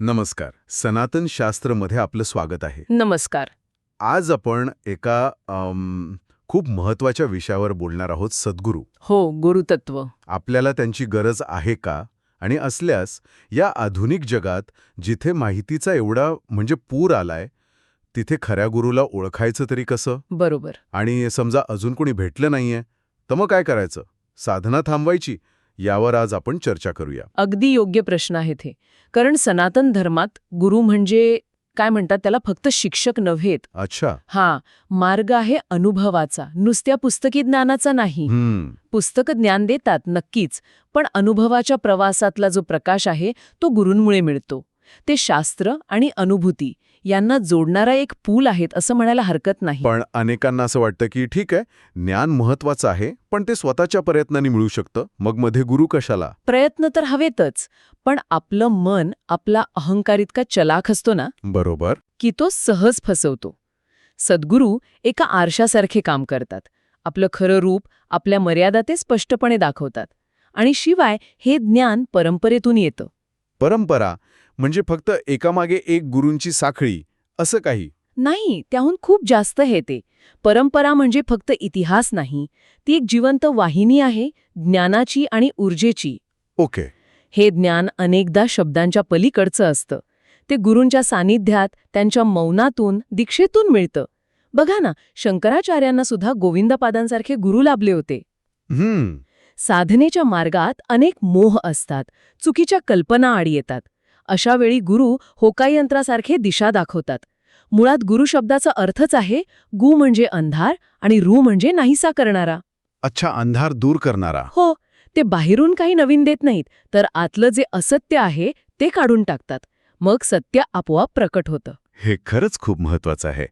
नमस्कार. सनातन शास्त्रमध्ये आपलं स्वागत आहे. नमस्कार. आज आपण एका अम, खूप महत्त्वाच्या विषयावर बोलणार आहोत सद्गुरू. हो गुरुतत्व. आपल्याला त्यांची गरज आहे का? आणि असल्यास या आधुनिक जगात जिथे माहितीचा एवढा म्हणजे पूर आलाय तिथे खऱ्या गुरुला ओळखायचं तरी कसं? बरोबर. आणि समजा अजून कोणी भेटलं नाहीये तर मग काय करायचं? साधना थांबवायची. यावर आज आपण चर्चा करूया. अगदी योग्य प्रश्न आहेत हे. कारण सनातन धर्मात गुरु म्हणजे काय म्हणतात त्याला फक्त शिक्षक नव्हेत. अच्छा. हा मार्ग आहे अनुभवाचा. नुसत्या पुस्तकी ज्ञानाचा नाही. पुस्तकं ज्ञान देतात नक्कीच. पण अनुभवाच्या प्रवासातला जो प्रकाश आहे तो गुरूंमुळे मिळतो. ते शास्त्र आणि अनुभूती. यांना जोडणारा एक पूल आहेत असं म्हणायला हरकत नाही. पण अनेकांना असं वाटतं की ठीक आहे ज्ञान महत्वाचं आहे पण ते स्वतःच्या प्रयत्नांनी मिळू शकतं. मग मध्ये गुरु कशाला? प्रयत्न तर हवेतच पण आपलं मन आपला अहंकार इतका चलाख असतो ना? बरोबर. की तो सहज फसवतो. सद्गुरू एका आरशासारखे काम करतात. आपलं खरं रूप आपल्या मर्यादा ते स्पष्टपणे दाखवतात. आणि शिवाय हे ज्ञान परंपरेतून येतं. परंपरा म्हणजे फक्त एकामागे एक गुरूंची साखळी असं काही? नाही त्याहून खूप जास्त हे ते. परंपरा म्हणजे फक्त इतिहास नाही ती एक जिवंत वाहिनी आहे ज्ञानाची आणि ऊर्जेची. ओके. हे ज्ञान अनेकदा शब्दांच्या पलीकडचं असतं. ते गुरूंच्या सानिध्यात त्यांच्या मौनातून दीक्षेतून मिळतं. बघा ना शंकराचार्यांना सुद्धा गोविंदपादांसारखे गुरु लाभले होते. साधनेच्या मार्गात अनेक मोह असतात चुकीच्या कल्पना आडी येतात. अशा वेळी गुरु होकायंत्रासारखे दिशा दाखवतात. मुळात गुरु शब्दाचा अर्थच आहे गु म्हणजे अंधार आणि रू म्हणजे नाहीसा करणारा. अच्छा अंधार दूर करणारा. हो ते बाहेरून काही नवीन देत नाहीत तर आतलं जे असत्य आहे ते काढून टाकतात. मग सत्य आपोआप प्रकट होतं. हे खरंच खूप महत्वाचं आहे.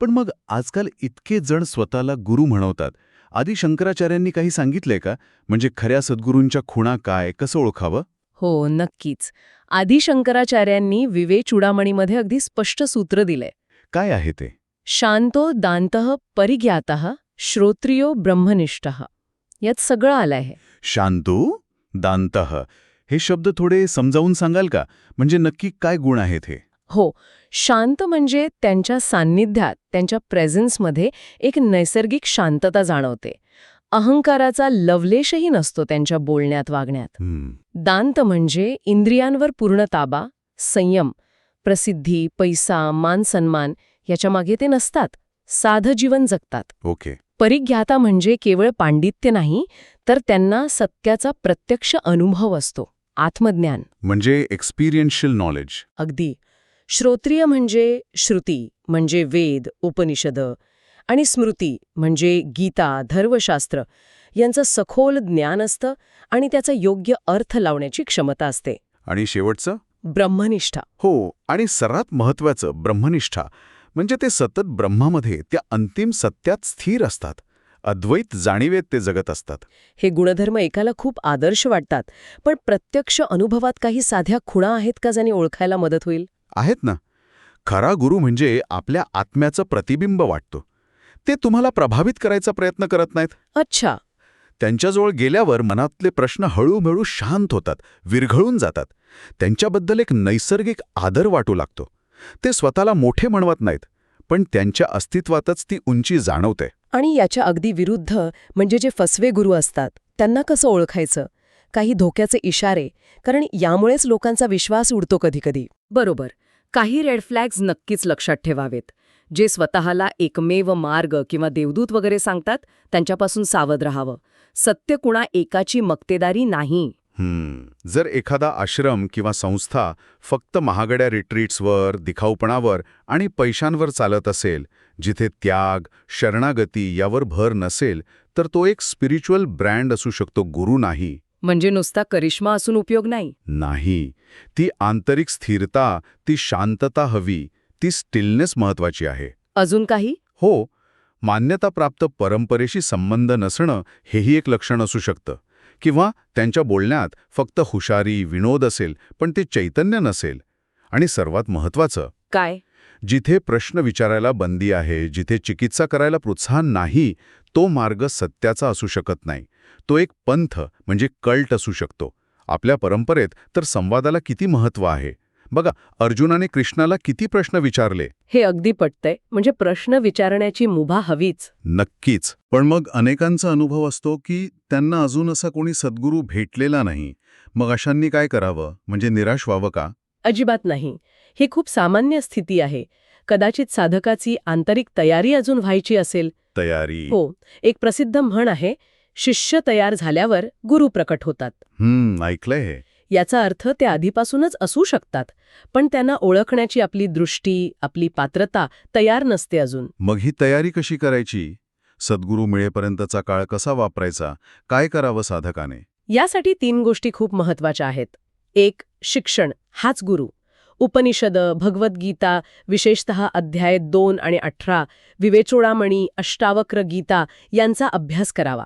पण मग आजकाल इतके जण स्वतःला गुरु म्हणवतात. आधी शंकराचार्यांनी काही सांगितलंय का? म्हणजे खऱ्या सद्गुरूंच्या खुणा काय कसं ओळखावं? हो नक्कीच. आदी शंकराचार्यांनी विवे चुडामणीमध्ये अगदी स्पष्ट सूत्र दिलंय काय आहे ते? शांतो दांतः परिज्ञातः श्रोत्रियो ब्रह्मनिष्ठ. यात सगळं आलंय हे. शांतो दांतः. हे शब्द थोडे समजावून सांगाल का? म्हणजे नक्की काय गुण आहेत हे? हो शांत म्हणजे त्यांच्या सान्निध्यात त्यांच्या प्रेझेन्समध्ये एक नैसर्गिक शांतता जाणवते. अहंकाराचा लवलेशही नसतो त्यांच्या बोलण्यात वागण्यात. दांत म्हणजे इंद्रियांवर पूर्ण ताबा संयम प्रसिद्धी पैसा मान सन्मान याच्या मागे ते नसतात साधं जीवन जगतात. ओके. परिज्ञाता म्हणजे केवळ पांडित्य नाही तर त्यांना सत्याचा प्रत्यक्ष अनुभव असतो आत्मज्ञान. म्हणजे एक्सपिरियन्शियल नॉलेज अगदी. श्रोत्रिय म्हणजे श्रुती म्हणजे वेद उपनिषद आणि स्मृती म्हणजे गीता धर्मशास्त्र यांचं सखोल ज्ञान असतं आणि त्याचा योग्य अर्थ लावण्याची क्षमता असते. आणि शेवटचं? ब्रह्मनिष्ठा. हो आणि सर्वात महत्वाचं ब्रह्मनिष्ठा म्हणजे ते सतत ब्रह्मामध्ये त्या अंतिम सत्यात स्थिर असतात. अद्वैत जाणीवेत ते जगत असतात. हे गुणधर्म एकाला खूप आदर्श वाटतात पण प्रत्यक्ष अनुभवात काही साध्या खुणा आहेत का ज्याने ओळखायला मदत होईल? आहेत ना. खरा गुरु म्हणजे आपल्या आत्म्याचं प्रतिबिंब वाटतो. ते तुम्हाला प्रभावित करायचा प्रयत्न करत नाहीत? अच्छा. त्यांच्याजवळ गेल्यावर मनातले प्रश्न हळूहळू शांत होतात विरघळून जातात. त्यांच्याबद्दल एक नैसर्गिक आदर वाटू लागतो. ते स्वतःला मोठे म्हणवत नाहीत पण त्यांच्या अस्तित्वातच ती उंची जाणवते. आणि याच्या अगदी विरुद्ध म्हणजे जे फसवे गुरु असतात त्यांना कसं ओळखायचं? काही धोक्याचे इशारे कारण यामुळेच लोकांचा विश्वास उडतो कधीकधी. बरोबर. काही रेड फ्लॅग्स नक्कीच लक्षात ठेवावेत. जे स्वतःला एकमेव मार्ग किंवा देवदूत वगैरे सांगतात त्यांच्यापासून सावध राहावं. सत्य कुणा एकाची मक्तेदारी नाही. जर एखादा आश्रम किंवा संस्था फक्त महागड्या रिट्रीट्सवर दिखाऊपणावर आणि पैशांवर चालत असेल जिथे त्याग शरणागती यावर भर नसेल तर तो एक स्पिरिच्युअल ब्रँड असू शकतो गुरु नाही. म्हणजे नुसता करिश्मा असून उपयोग नाही. नाही. ती आंतरिक स्थिरता ती शांतता हवी. ती स्टिलनेस महत्वाची आहे. अजून काही? हो मान्यताप्राप्त परंपरेशी संबंध नसणं हेही एक लक्षण असू शकतं. किंवा त्यांच्या बोलण्यात फक्त हुशारी विनोद असेल पण ते चैतन्य नसेल. आणि सर्वात महत्वाचं काय? जिथे प्रश्न विचारायला बंदी आहे जिथे चिकित्सा करायला प्रोत्साहन नाही तो मार्ग सत्याचा असू शकत नाही. तो एक पंथ म्हणजे कल्ट असू शकतो. आपल्या परंपरेत तर संवादाला किती महत्त्व आहे? बघा अर्जुनाने कृष्णाला किती प्रश्न विचारले? हे अगदी पटतंय. म्हणजे प्रश्न विचारण्याची मुभा हवीच. नक्कीच. पण मग अनेकांचा अनुभव असतो की त्यांना अजून असा कोणी सद्गुरू भेटलेला नाही. मग अशांनी काय करावं? म्हणजे निराश व्हावं का? अजिबात नाही. ही खूप सामान्य स्थिती आहे. कदाचित साधकाची आंतरिक तयारी अजून व्हायची असेल. तयारी. हो एक प्रसिद्ध म्हण आहे शिष्य तयार झाल्यावर गुरु प्रकट होतात. हम्म ऐकलंय हे. याचा अर्थ ते आधीपासूनच असू शकतात पण त्यांना ओळखण्याची आपली दृष्टी आपली पात्रता तयार नसते अजून. मग ही तयारी कशी करायची? सद्गुरू मिळेपर्यंतचा काळ कसा वापरायचा? काय करावं साधकाने? यासाठी तीन गोष्टी खूप महत्त्वाच्या आहेत. एक शिक्षण हाच गुरु. उपनिषद भगवद्गीता विशेषतः अध्याय दोन आणि अठरा विवेचोडामणी अष्टावक्र गीता यांचा अभ्यास करावा.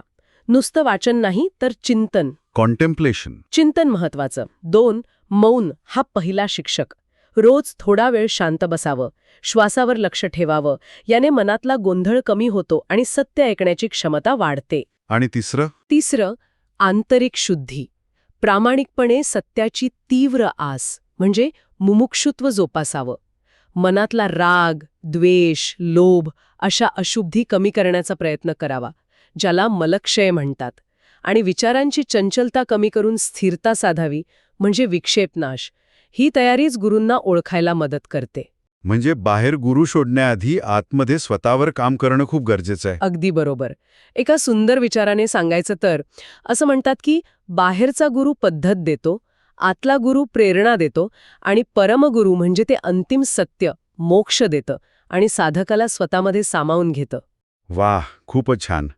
नुसतं वाचन नाही तर चिंतन. कॉन्टेम्प्लेशन चिंतन महत्वाचं. दोन मौन हा पहिला शिक्षक. रोज थोडा वेळ शांत बसावं श्वासावर लक्ष ठेवावं याने मनातला गोंधळ कमी होतो आणि सत्य ऐकण्याची क्षमता वाढते. आणि तिसरं? तिसरं आंतरिक शुद्धी. प्रामाणिकपणे सत्याची तीव्र आस म्हणजे मुमुक्षुत्व जोपासावं. मनातला राग द्वेष लोभ अशा अशुद्धी कमी करण्याचा प्रयत्न करावा ज्याला मलक्षय म्हणतात. आणि विचारांची चंचलता कमी करून स्थिरता साधावी म्हणजे विक्षेपनाश. ही तयारीच गुरूंना ओळखायला मदत करते. म्हणजे बाहेर गुरु शोधण्याआधी आतमध्ये स्वतःवर काम करणं खूप गरजेचं आहे. अगदी बरोबर. एका सुंदर विचाराने सांगायचं तर असं म्हणतात की बाहेरचा गुरु पद्धत देतो आतला गुरु प्रेरणा देतो आणि परमगुरु म्हणजे ते अंतिम सत्य मोक्ष देतं आणि साधकाला स्वतःमध्ये सामावून घेतं. वाह खूपच छान.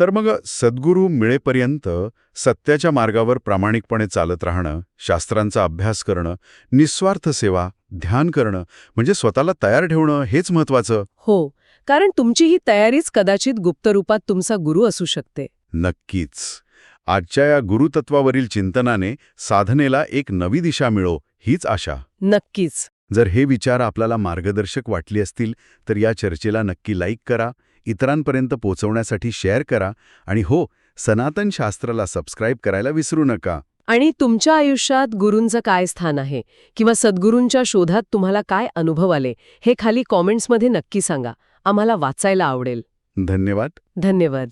तर मग सद्गुरू मिळेपर्यंत सत्याच्या मार्गावर प्रामाणिकपणे चालत राहणं शास्त्रांचा अभ्यास करणं निस्वार्थ सेवा ध्यान करणं म्हणजे स्वतःला तयार ठेवणं हेच महत्वाचं हो कारण तुमची ही तयारीच कदाचित गुप्तरूपात तुमचा गुरु असू शकते. नक्कीच. आजच्या या गुरुतत्वावरील चिंतनाने साधनेला एक नवी दिशा मिळो हीच आशा. नक्कीच. जर हे विचार आपल्याला मार्गदर्शक वाटले असतील तर या चर्चेला नक्की लाईक करा इतरांपर्यंत पोहोचवण्यासाठी शेअर करा आणि हो सनातन शास्त्राला सबस्क्राईब करायला विसरू नका. आणि तुमच्या आयुष्यात गुरूंचं काय स्थान आहे? किंवा सद्गुरूंच्या शोधात तुम्हाला काय अनुभव आले? हे खाली कॉमेंट्समध्ये नक्की सांगा. आम्हाला वाचायला आवडेल. धन्यवाद. धन्यवाद.